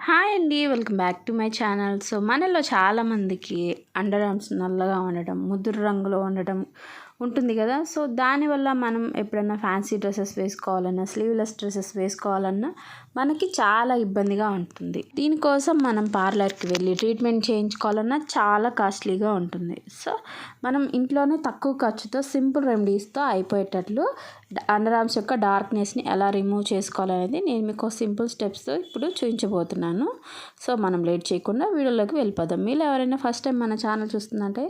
Hi అండి welcome back to my channel. So మనలో చాలామందికి అండర్ ఆర్మ్స్ నల్లగా ఉండటం ముదురు రంగులో ఉండటం ఉంటుంది కదా. సో దానివల్ల మనం ఎప్పుడన్నా ఫ్యాన్సీ డ్రెస్సెస్ వేసుకోవాలన్నా స్లీవ్లెస్ డ్రెస్సెస్ వేసుకోవాలన్నా మనకి చాలా ఇబ్బందిగా ఉంటుంది. దీనికోసం మనం పార్లర్కి వెళ్ళి ట్రీట్మెంట్ చేయించుకోవాలన్నా చాలా కాస్ట్లీగా ఉంటుంది. సో మనం ఇంట్లోనే తక్కువ ఖర్చుతో సింపుల్ రెమెడీస్తో అయిపోయేటట్లు అండర్ ఆర్మ్స్ యొక్క డార్క్నెస్ని ఎలా రిమూవ్ చేసుకోవాలనేది నేను మీకు సింపుల్ స్టెప్స్తో ఇప్పుడు చూపించబోతున్నాను సో మనం లేట్ చేయకుండా వీడియోలోకి వెళ్ళిపోదాం. మీరు ఎవరైనా ఫస్ట్ టైం మన ఛానల్ చూస్తుందంటే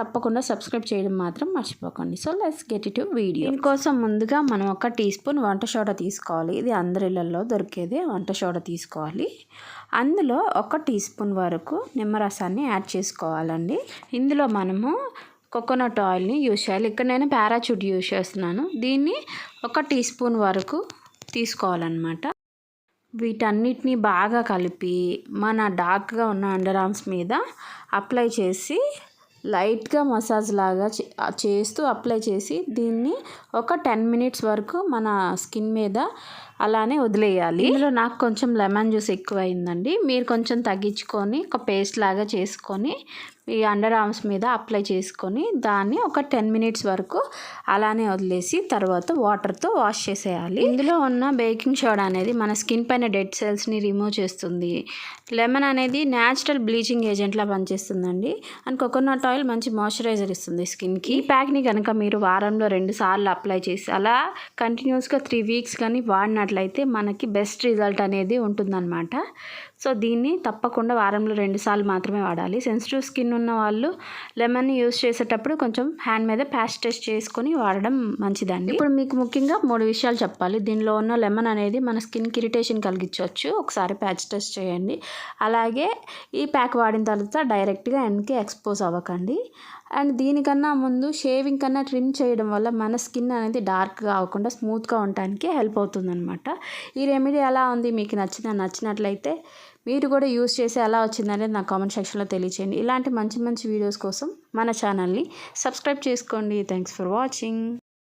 తప్పకుండా సబ్స్క్రైబ్ చేయడం మాత్రం మర్చిపోకండి. So let's get it video దీనికోసం ముందుగా మనం ఒక టీ స్పూన్ వంట సోడా తీసుకోవాలి. ఇది అందరిళ్ళల్లో దొరికేదే వంట సోడా తీసుకోవాలి. అందులో ఒక టీ స్పూన్ వరకు నిమ్మరసాన్ని యాడ్ చేసుకోవాలండి. ఇందులో మనము కోకోనట్ ఆయిల్ని యూజ్ చేయాలి. ఇక్కడ నేను పారాచూట్ యూజ్ చేస్తున్నాను. దీన్ని ఒక టీ స్పూన్ వరకు తీసుకోవాలన్నమాట. వీటన్నిటిని బాగా కలిపి మన డార్క్గా ఉన్న అండర్ ఆర్మ్స్ మీద అప్లై చేసి లైట్గా మసాజ్ లాగా చేస్తూ అప్లై చేసి దీన్ని ఒక టెన్ మినిట్స్ వరకు మన స్కిన్ మీద అలానే వదిలేయాలి. ఇందులో నాకు కొంచెం లెమన్ జ్యూస్ ఎక్కువ అయిందండి మీరు కొంచెం తగ్గించుకొని ఒక పేస్ట్ లాగా చేసుకొని ఈ అండర్ ఆర్మ్స్ మీద అప్లై చేసుకొని దాన్ని ఒక టెన్ మినిట్స్ వరకు అలానే వదిలేసి తర్వాత వాటర్తో వాష్ చేసేయాలి. ఇందులో ఉన్న బేకింగ్ సోడా అనేది మన స్కిన్ పైన డెడ్ సెల్స్ని రిమూవ్ చేస్తుంది. లెమన్ అనేది న్యాచురల్ బ్లీచింగ్ ఏజెంట్లా పనిచేస్తుందండి. అండ్ కోకోనట్ ఆయిల్ మంచి మాయిశ్చరైజర్ ఇస్తుంది స్కిన్కి ఈ ప్యాక్ని కనుక మీరు వారంలో రెండు సార్లు అప్లై చేసి అలా కంటిన్యూస్గా త్రీ వీక్స్ కానీ వాడినట్లయితే మనకి బెస్ట్ రిజల్ట్ అనేది ఉంటుందన్నమాట. సో దీన్ని తప్పకుండా వారంలో రెండు సార్లు మాత్రమే వాడాలి. సెన్సిటివ్ స్కిన్ ఉన్న వాళ్ళు లెమన్ యూస్ చేసేటప్పుడు కొంచెం హ్యాండ్ మీద ప్యాచ్ టెస్ట్ చేసుకొని వాడడం మంచిదండి. ఇప్పుడు మీకు ముఖ్యంగా మూడు విషయాలు చెప్పాలి. దీనిలో ఉన్న లెమన్ అనేది మన స్కిన్కి ఇరిటేషన్ కలిగించవచ్చు. ఒకసారి ప్యాచ్ టెస్ట్ చేయండి. అలాగే ఈ ప్యాక్ వాడిన తర్వాత డైరెక్ట్గా ఎండ్కి ఎక్స్పోజ్ అవ్వకండి. అండ్ దీనికన్నా ముందు షేవింగ్ కన్నా ట్రిమ్ చేయడం వల్ల మన స్కిన్ అనేది డార్క్గా అవ్వకుండా స్మూత్గా ఉండటానికి హెల్ప్ అవుతుందన్నమాట. ఈ రెమెడీ ఎలా ఉంది? మీకు నచ్చిన నచ్చినట్లయితే మీరు కూడా యూస్ చేసి ఎలా వచ్చిందనేది నా కామెంట్ సెక్షన్లో తెలియచేయండి. ఇలాంటి మంచి మంచి వీడియోస్ కోసం మన ఛానల్ని సబ్స్క్రైబ్ చేసుకోండి. Thanks for watching